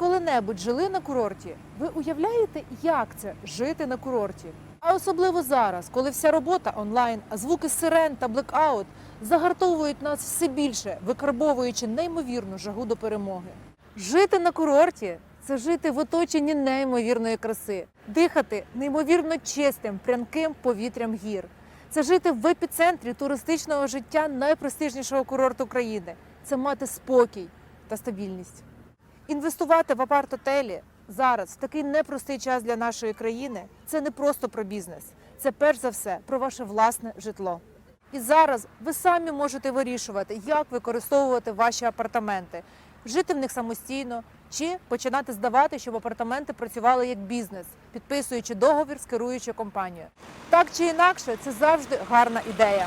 коли-небудь жили на курорті? Ви уявляєте, як це жити на курорті? А особливо зараз, коли вся робота онлайн, а звуки сирен та блекаут загартовують нас все більше, викарбовуючи неймовірну жагу до перемоги. Жити на курорті це жити в оточенні неймовірної краси, дихати неймовірно чистим, прянким повітрям гір. Це жити в епіцентрі туристичного життя найпрестижнішого курорту країни. Це мати спокій та стабільність. Інвестувати в апарт-отелі зараз в такий непростий час для нашої країни це не просто про бізнес, це перш за все про ваше власне житло. І зараз ви самі можете вирішувати, як використовувати ваші апартаменти, жити в них самостійно чи починати здавати, щоб апартаменти працювали як бізнес, підписуючи договір з керуючою компанією. Так чи інакше, це завжди гарна ідея.